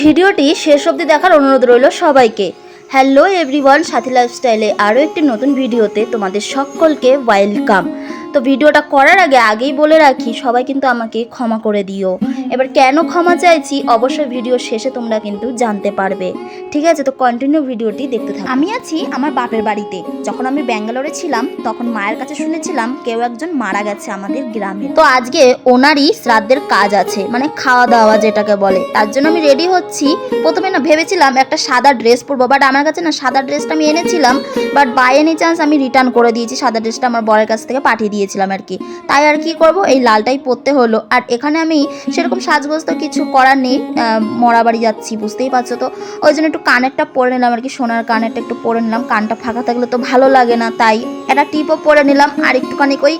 ভিডিওটি শেষ অবধি দেখার অনুরোধ রইল সবাইকে। হ্যালো এভরিওয়ান সাথী লাইফস্টাইলে আরও একটি নতুন ভিডিওতে তোমাদের সকলকে ওয়েলকাম তো ভিডিওটা করার আগে আগেই বলে রাখি, সবাই কিন্তু আমাকে ক্ষমা করে দিও। এবার কেন ক্ষমা চাইছি, অবশ্যই ভিডিও শেষে তোমরা কিন্তু জানতে পারবে। ঠিক আছে, তো কন্টিনিউ ভিডিওটি দেখতে থাকো। আমি আছি আমার বাপের বাড়িতে। যখন আমি ব্যাঙ্গালোরে ছিলাম, তখন মায়ের কাছে শুনেছিলাম কেউ একজন মারা গেছে আমাদের গ্রামে। তো আজকে ওনারই শ্রাদ্ধের কাজ আছে মানে খাওয়া দাওয়া যেটাকে বলে। তার জন্য আমি রেডি হচ্ছি। প্রথমে না ভেবেছিলাম একটা সাদা ড্রেস পরবো বাট আমার কাছে না সাদা ড্রেসটা আমি এনেছিলাম বাট বাই এনি চান্স আমি রিটার্ন করে দিয়েছি, সাদা ড্রেসটা আমার বরের কাছ থেকে পাঠিয়ে দিয়েছিলাম আর কি। তাই আর কি করব? এই লালটাই পরতে হলো। আর এখানে আমি সেরকম সাজগোজ তো কিছু করার নেই। আহ, মরা বাড়ি যাচ্ছি বুঝতেই পারছ তো? ওই জন্য একটু কানেরটা পরে নিলাম আর কি সোনার কানেরটা একটু পরে নিলাম। কানটা ফাঁকা থাকলে তো ভালো লাগে না তাই একটা টিপও পরে নিলাম। আর একটুখানি ওই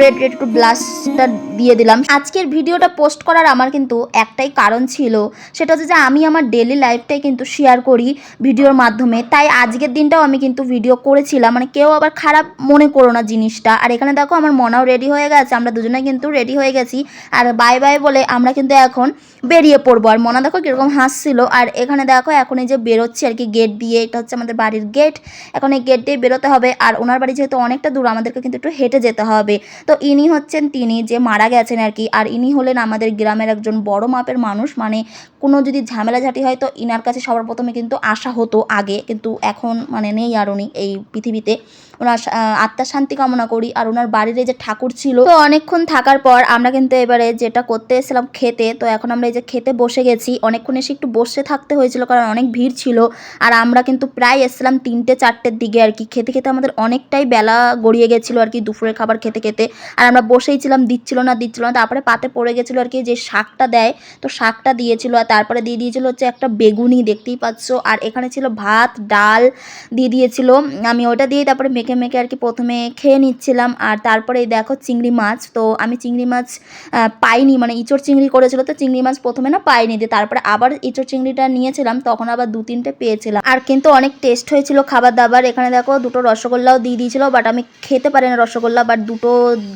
রেড রেড একটু ব্লাশটা দিয়ে দিলাম। আজকের ভিডিওটা পোস্ট করার আমার কিন্তু একটাই কারণ ছিল। সেটা হচ্ছে যে আমি আমার ডেলি লাইফটাই কিন্তু শেয়ার করি ভিডিওর মাধ্যমে। তাই আজকের দিনটাও আমি কিন্তু ভিডিও করেছিলাম। মানে কেউ আবার খারাপ মনে করো না জিনিসটা। আর এখানে দেখো আমার মনাও রেডি হয়ে গেছে, আমরা দুজনে কিন্তু রেডি হয়ে গেছি। আর বাই বাই বলে আমরা কিন্তু এখন বেরিয়ে পড়ব। আর মনা দেখো কীরকম হাসছিল। আর এখানে দেখো এখন এই যে বেরোচ্ছে আর কি গেট দিয়ে, এটা হচ্ছে আমাদের বাড়ির গেট এখন এই গেট দিয়ে বেরোতে হবে। আর ওনার বাড়ি যেহেতু অনেকটা দূর, আমাদেরকে কিন্তু একটু হেঁটে যেতে হবে। তো ইনি হচ্ছেন তিনি যে মারা গেছেন আর কি। আর ইনি হলেন আমাদের গ্রামের একজন বড় মাপের মানুষ। মানে কোনো যদি ঝামেলাঝাটি হয় তো ইনার কাছে সবার প্রথমে কিন্তু আসা হতো আগে। কিন্তু এখন মানে নেই আর উনি এই পৃথিবীতে। ওনার আত্মার শান্তি কামনা করি। আর ওনার বাড়ির এই যে ঠাকুর ছিল। তো অনেকক্ষণ থাকার পর আমরা কিন্তু এবারে যেটা করতে এসেছিলাম খেতে, তো এখন আমরা এই যে খেতে বসে গেছি। অনেকক্ষণ এসে একটু বসে থাকতে হয়েছিল কারণ অনেক ভিড় ছিল। আর আমরা কিন্তু প্রায় এসেছিলাম তিনটে, চারটের দিকে আর কি। খেতে খেতে আমাদের অনেকটাই বেলা গড়িয়ে গেছিল আর কি দুপুরের খাবার খেতে খেতে। আর আমরা বসেই ছিলাম, দিচ্ছিল না দিচ্ছিল না। তারপরে পাতে পড়ে গেছিল আর কি যে শাকটা দেয়, তো শাকটা দিয়েছিল। আর তারপরে দিয়ে দিয়েছিল হচ্ছে একটা বেগুনি, দেখতেই পাচ্ছ। আর এখানে ছিল ভাত, ডাল দিয়ে দিয়েছিল। আমি ওটা দিয়ে তারপরে মেখে মেখে আর কি প্রথমে খেয়ে নিচ্ছিলাম। আর তারপরে দেখো চিংড়ি মাছ, তো আমি চিংড়ি মাছ পাইনি মানে ইঁচড় চিংড়ি করেছিল তো চিংড়ি মাছ প্রথমে না পাইনি দিয়ে তারপরে আবার ইঁচড় চিংড়িটা নিয়েছিলাম, তখন আবার দু তিনটে পেয়েছিলাম। আর কিন্তু অনেক টেস্ট হয়েছিল খাবার দাবার এখানে দেখো দুটো রসগোল্লাও দিয়ে দিয়েছিল বাট আমি খেতে পারি না রসগোল্লা বাট দুটো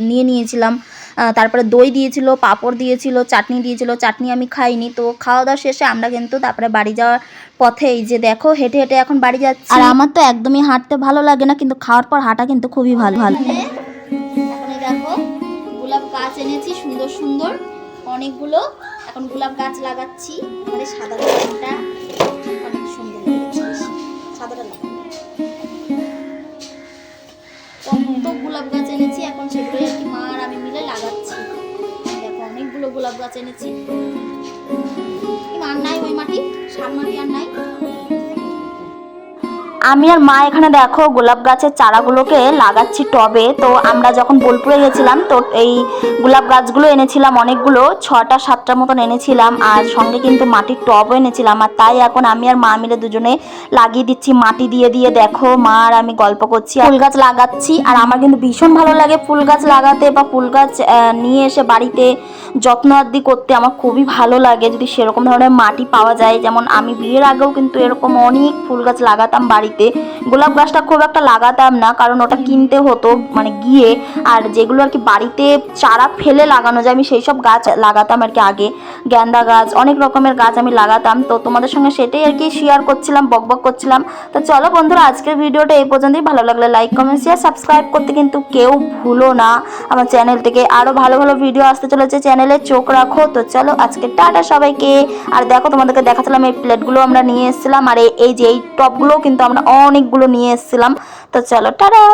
নিয়ে নিয়েছিলাম। তারপরে দই দিয়েছিল, পাঁপড় দিয়েছিল, চাটনি দিয়েছিল, চাটনি আমি খাইনি, তো খাওয়া দাওয়া শেষে আমরা কিন্তু তারপরে বাড়ি যাওয়ার পথে এই যে দেখো হেঁটে হেঁটে এখন বাড়ি যাচ্ছি। আর আমার তো একদমই হাঁটতে ভালো লাগে না, কিন্তু খাওয়ার পর হাঁটা কিন্তু খুবই ভালো ভালো। সুন্দর সুন্দর। অনেকগুলো এখন গোলাপ গাছ লাগাচ্ছি। মানে সাদা রঙটা অনেক সুন্দর সাদাটা লাগাবো। কত গোলাপ গাছ এনেছি, এখন সেগুলো আর কি মা আর আমি মিলে লাগাচ্ছি। দেখো, অনেকগুলো গোলাপ গাছ এনেছি। আর নাই, ওই মাটি, সার মাটি আর নাই। আমি আর মা এখানে দেখো গোলাপ গাছের চারাগুলোকে লাগাচ্ছি টবে। তো আমরা যখন বোলপুরে গেছিলাম, তো এই গোলাপ গাছগুলো এনেছিলাম অনেকগুলো, ছটা সাতটার মতন এনেছিলাম আর সঙ্গে কিন্তু মাটির টবও এনেছিলাম। আর তাই এখন আমি আর মা মিলে দুজনে লাগিয়ে দিচ্ছি, মাটি দিয়ে দিয়ে দেখো মা আর আমি গল্প করছি। ফুল গাছ লাগাচ্ছি আর আমার কিন্তু ভীষণ ভালো লাগে ফুল গাছ লাগাতে বা ফুল গাছ নিয়ে এসে বাড়িতে যত্ন আদি করতে আমার খুবই ভালো লাগে। যদি সেরকম ধরনের মাটি পাওয়া যায়, যেমন আমি বিয়ের আগেও কিন্তু এরকম অনেক ফুল গাছ লাগাতাম বাড়িতে। গোলাপ গাছটা খুব একটা লাগাতাম না, কারণ ওটা কিনতে হতো মানে গিয়ে। আর যেগুলো আর কি বাড়িতে চারা ফেলে লাগানো যায়, আমি সেই সব গাছ লাগাতাম আর কি আগে। গ্যান্দা গাছ, অনেক রকমের গাছ আমি লাগাতাম। তো তোমাদের সঙ্গে সেটাই আর কি শেয়ার করছিলাম, বক বক করছিলাম। তো চলো বন্ধুরা, আজকের ভিডিওটা এই পর্যন্তই। ভালো লাগলে লাইক কমেন্ট শেয়ার সাবস্ক্রাইব করতে কিন্তু কেউ ভুলো না। আমার চ্যানেল থেকে আরও ভালো ভালো ভিডিও আসতে চলেছে চ্যানেলে চোখ রাখো। তো চলো, আজকে টাটা সবাইকে। আর দেখো, তোমাদেরকে দেখাচ্ছিলাম, এই প্লেটগুলো আমরা নিয়ে এসেছিলাম। আর এই যে এই টপগুলোও কিন্তু আমরা অনেকগুলো নিয়ে এসেছিলাম। তো চলো টাটা!